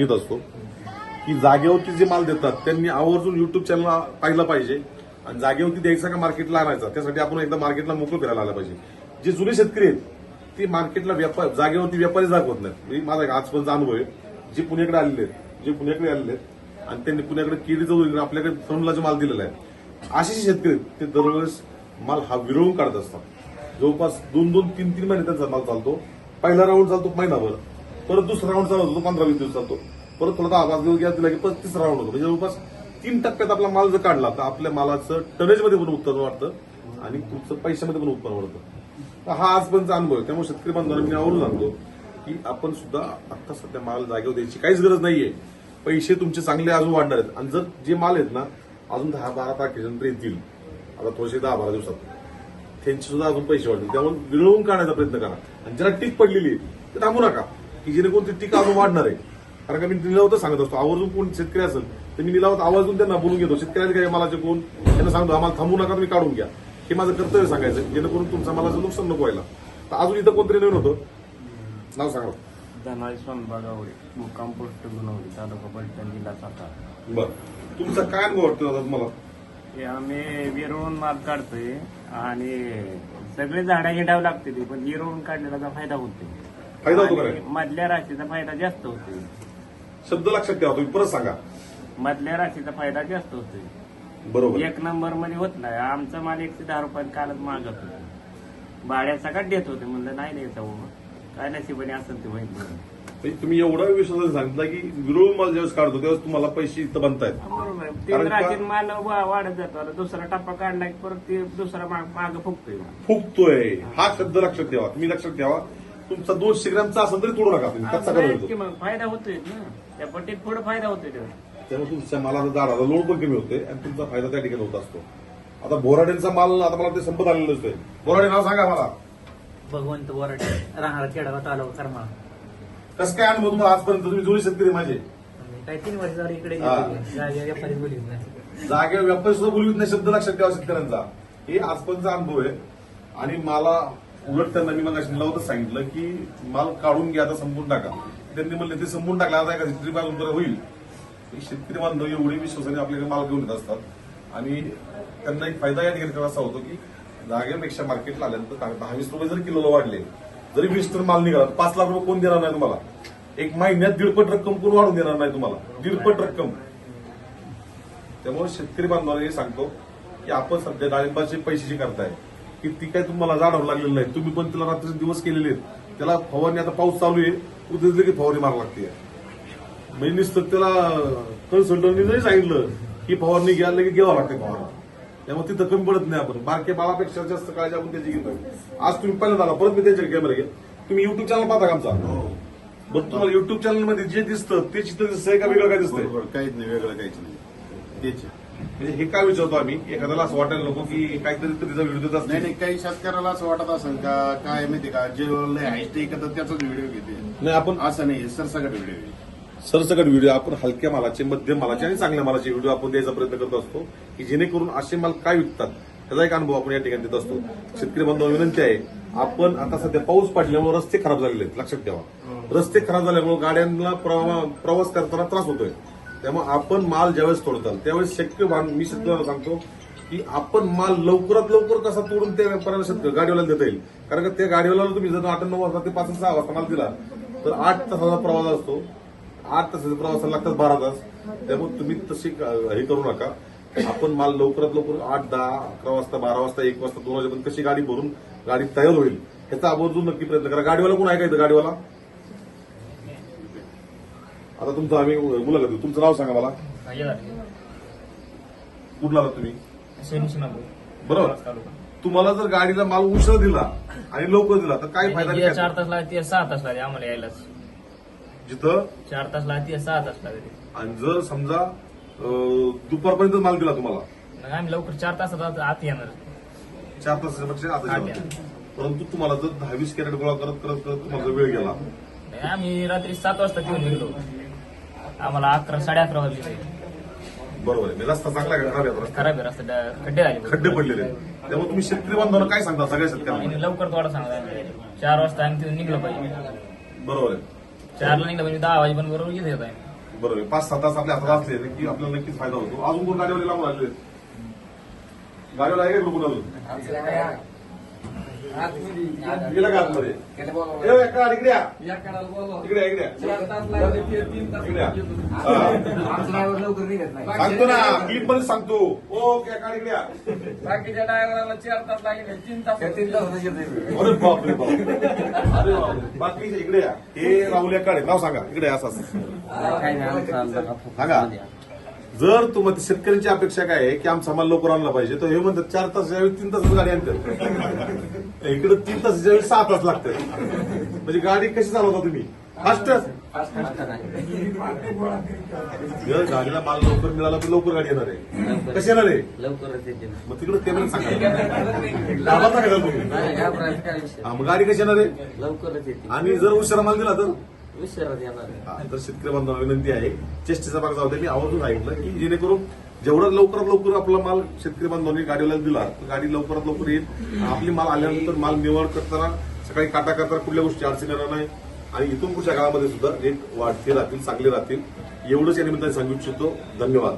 सांगित असतो की जागेवरती जे माल देतात त्यांनी आवर्जून युट्यूब चॅनल पाहिलं पाहिजे. आणि जागेवरती द्यायचा का मार्केटला आणायचा? त्यासाठी आपण एकदा मार्केटला मोकळं फिरायला आलं पाहिजे. जे जुने शेतकरी आहेत ते मार्केटला व्यापार जागेवरती व्यापारी दाखवत नाहीत. मी माझा एक आजपर्यंत अनुभव आहे. जे पुण्याकडे आलेले आहेत जे पुण्याकडे आलेले आहेत आणि त्यांनी पुण्याकडे केळीचा उद्योग आपल्याकडे जो माल दिलेला आहे. असे जे शेतकरी आहेत, ते दरवेळेस माल हा विरळून काढत असतात. जवळपास दोन दोन तीन तीन महिने त्यांचा माल चालतो. पहिला राऊंड चालतो महिनाभर. परत दुसरा राऊंड चालू होतो पंधरा वीस दिवस चालतो परत थोडा दहा पाच दिवस गॅस दिला की परत तिसरा राऊंड होतो. म्हणजे जवळपास तीन टप्प्यात आपला माल जर काढला तर आपल्या मालाचं टनेजमध्ये पण उत्पन्न वाढतं आणि तुमचं पैशामध्ये पण उत्पन्न वाढतं. तर हा आजपर्यंत अनुभव आहे. त्यामुळे शेतकरी बांधवांना मी आवडून सांगतो की आपण सुद्धा आता सध्या माल जागेवर द्यायची काहीच गरज नाहीये. पैसे तुमचे चांगले अजून वाढणार आहेत. आणि जर जे माल आहेत ना अजून दहा बारा तारखेनंतर येतील. आता थोडेसे दहा बारा दिवसात. त्यांचे सुद्धा अजून पैसे वाढतील. त्यामुळे विरळून काढण्याचा प्रयत्न करा. आणि ज्याला टीक पडलेली आहे ते थांबू नका. की जेणेकरून ती टीक अजून वाढणार आहे? कारण का मी निलावतच सांगत असतो. आवर्जून कोण शेतकरी असेल तर मी निलावत आवाजून त्यांना बोलून घेतो. शेतकऱ्याचे काय मालाचे कोण? त्यांना सांगतो आम्हाला थांबू नका तुम्ही काढून घ्या. हे माझं कर्तव्य सांगायचं जेणेकरून तुमच्या मालाचं नुकसान नको व्हायला. तर अजून इथं कोणतरी नवीन होतं? नाव सांगा. धनाळी सोनबागावळे मुक्काम पोस्ट गुणवली तालुका पलटण जिल्हा सातारा. बरं. तुमचा काय अनुभव वाटतो दादा तुम्हाला? हे आम्ही विरळून माल काढतोय आणि सगळे झाडं हिडावं लागते ते पण विरळून काढण्याचा फायदा होतो फायदा होतो का नाही? मधल्या राशीचा फायदा जास्त होतोय. शब्द लक्षात ठेवा तुम्ही परत सांगा. मधल्या राशीचा फायदा जास्त होतोय. बरोबर. एक नंबरमध्ये होत नाही. आमचा माल एकशे दहा रुपयात कालच मागत होता. भाड्या सगळ्यात देत होते म्हणलं नाही द्यायचा बाबा काय नशिबाने असेल ते होईल म्हणजे तुम्ही एवढा विश्वासाने सांगितलं की विरोध माल ज्यावेळेस काढतो त्यावेळेस तुम्हाला पैसे इथं बनतायत. बरोबर आहे. कारण तीन का- राशीत माल वा- वाढत जातो. आता दुसरा टप्पा काढला की परत ते दुसरा माग फुगतोय फुगतोय हा शब्द लक्षात ठेवा. तुम्ही लक्षात ठेवा. तुमचा दोनशे ग्रॅमचा असेल तरी तोडू नका तुम्ही. कच्चा करू फायदा होतोय ना. त्या पट्टीत पुढे फायदा होतोय त्याचा. त्यामुळे तुमच्या मालाचा झाडाचा लोड पण कमी होते आणि तुमचा फायदा त्या ठिकाणी होत असतो. आता बोराडेंचा माल आता मला ते संपत आलेलं असतोय बोराडे नाव सांगा मला. भगवंत वराडे राहणार खेडावा तालुका करमाळा. कसं काय अनुभव तुम्हाला आजपर्यंत? तुम्ही जुळे शेतकरी माझे. काही तीन वर्ष झाली इकडे हा. जागे व्यापारी जागेवर व्यापारी सुद्धा बोलवीत नाही शब्द लक्षात ठेवा शेतकऱ्यांचा. हे आजपर्यंतचा अनुभव आहे. आणि मला उलट त्यांना मी मग होतं सांगितलं की माल काढून घ्या आता संपून टाका. त्यांनी म्हणले ते संपून टाकलं आता एखादी ट्रिप अजून परत होईल. हे शेतकरी बांधव एवढे विश्वासाने आपल्याकडे माल घेऊन येत असतात. आणि त्यांना एक फायदा या ठिकाणी असा होतो की जागेपेक्षा मार्केटला आल्यानंतर दहा- वीस रुपये जरी किलोला वाढले जरी वीस टन माल निघाला पाच लाख रुपये कोण देणार नाही तुम्हाला? एक महिन्यात दीडपट रक्कम कोण वाढून देणार नाही तुम्हाला? दीडपट रक्कम. त्यामुळे शेतकरी बांधवांना हे सांगतो की आपण सध्या डाळिंबाचे पैसे जे करताय की ती काय तुम्हाला जाणवं लागलेलं नाही. तुम्ही पण तिला रात्री दिवस केलेले आहेत. त्याला फवारणी आता पाऊस चालू आहे. उद्या की फवारणी मारा लागते. म्हणजे नुसतं त्याला कन्सल्टंटनी जरी सांगितलं की फवारणी घ्यायला की घ्यावं लागते फवारणी. त्यामुळे तिथं कमी पडत नाही आपण. बारके बाळापेक्षा जास्त काळजी आपण त्याची घेतो आज तुम्ही पहिल्यांदा आला परत मी त्यांच्याकडे कॅमेरा घे तुम्ही युट्यूब चॅनल पाहता का आमचा? बरं तुम्हाला युट्यूब चॅनलमध्ये जे दिसतं ते चित्र दिसतंय का वेगळं काय दिसतंय? काहीच नाही वेगळं काहीच नाही. तेच आहे. म्हणजे हे काय विचारतो आम्ही? एखाद्याला असं वाटायला नको की काहीतरी तिचा व्हिडिओ देत नाही असते नाही काही शेतकऱ्याला असं वाटत असेल का? काय माहिती का? जे हायस्टे करतात त्याचाच व्हिडिओ घेते. नाही आपण असं नाही सरसकट व्हिडिओ सरसकट व्हिडिओ आपण हलक्या मालाचे मध्यम मालाचे आणि चांगल्या मालाचे व्हिडिओ आपण द्यायचा प्रयत्न करत असतो की जेणेकरून असे माल काय विकतात त्याचा एक अनुभव आपण या ठिकाणी देत असतो. शेतकरी बांधव विनंती आहे आपण आता सध्या पाऊस पडल्यामुळे रस्ते खराब झालेले आहेत. लक्षात ठेवा. रस्ते खराब झाल्यामुळे गाड्यांना प्रवा- प्रवास करताना त्रास होतोय. त्यामुळे आपण माल ज्यावेळेस तोडताल त्यावेळेस शक्य मी शेतकऱ्याला सांगतो की आपण माल लवकरात लवकर कसा तोडून त्या व्यापाऱ्याला शेतकरी गाडीवाला देता येईल. कारण का त्या गाडीवाल्याला तुम्ही जर आठ नऊ वाजता ते पाच सहा वाजता माल दिला तर आठ तासाचा प्रवास असतो. आठ तासाचा प्रवासाला लागतात बारा तास. त्यामुळे तुम्ही तशी हे करू नका. आपण माल लवकरात लवकर आठ दहा अकरा वाजता बारा वाजता एक वाजता दोन वाजेपर्यंत कशी गाडी भरून गाडी तयार होईल ह्याचा आवर्जून नक्की प्रयत्न करा. गाडीवाला कोण ऐकायचं गाडीवाला? आता तुमचं आम्ही मुलाखत देऊ तुमचं नाव सांगा मला. कुठला आलात तुम्ही? बरोबर. तुम्हाला जर गाडीला माल उशीर दिला आणि लवकर दिला तर काय फायदा नाही चार तास लागते सहा तास लागते आम्हाला यायलाच. जिथं? चार तास लागते सहा तास लागते आणि जर समजा अं, दुपारपर्यंत माल दिला तुम्हाला? मग आम्ही लवकर चार तासात आत- आत येणार. चार तासाच्या पेक्षा आता जेवण. परंतु तुम्हाला जर दहावीस कॅरेट गोळा करत करत करत तुम्हाला जर वेळ गेला आम्ही रात्री सात वाजता घेऊन निघलो. आम्हाला अकरा साडे अकरा वाजले. बरोबर आहे. रस्ता चांगला आहे का? खराब आहे रस्ता? खराब आहे. रस्ता ड- खड्डे झाले. खड्डे पडलेले आहेत. त्यामुळे तुम्ही शेतकरी बांधवांना काय सांगता सगळ्या शेतकऱ्यांना? आणि लवकर थोडा सांगा. चार वाजता आम्ही तिथून निघलो पाहिजे बरोबर आहे. चारला निघलं म्हणजे दहा वाजेपर्यंत बरोबर येत येत आहे. बरोबर पाच सहा तास आपल्या हातात असले की आपल्याला नक्कीच फायदा होतो. अजून कोण गाडीवाले लावून आलेले आहेत? गाडीवाला आहे का ग्रुप अजून? गेला का आतमध्ये? ए, एका इकडे या. इकडे या, इकडे या. इकडे या. हा. सांगतो ना क्लिपमध्ये सांगतो. ओके एका इकडे या. बाकीच्या ड्रायव्हराला चार तास लागले तीन तास अरे बापरे बाप. अरे बापरे बाकी इकडे या. हे राहुल काढे नाव सांगा. इकडे या, असं असं. सांगा. जर तुम्हाला शेतकऱ्यांची अपेक्षा काय आहे की आमचा माल लवकर आणला पाहिजे तर हे म्हणतात चार तास यावेळी तीन तास गाडी आणतात. इकडे तीन तास यावेळी सहा तास लागतात. म्हणजे गाडी कशी चालवता तुम्ही? फास्टच जर गाडीला माल लवकर मिळाला तर लवकर गाडी येणार आहे. कशी येणार आहे? लवकरच येते. मग तिकडे ते? सांगा तुम्ही गाडी कशी येणार आहे? लवकरच येते. आणि जर उशिरा माल दिला तर? विसरत येणार हा, तर शेतकरी बांधवांना विनंती आहे चेष्टेचा भाग जाऊ दे मी आवर्जून ऐकलं की जेणेकरून जेवढा लवकरात लवकर आपला माल शेतकरी बांधवांनी गाडीला दिला तर गाडी लवकरात लवकर येईल. आपली माल आल्यानंतर माल निवड करताना सकाळी काटा करताना कुठल्या गोष्टी अडचण येणार नाही. आणि इथून पुढच्या काळामध्ये सुद्धा रेट वाढते राहतील चांगले राहतील. एवढंच या निमित्ताने सांगू इच्छितो. धन्यवाद.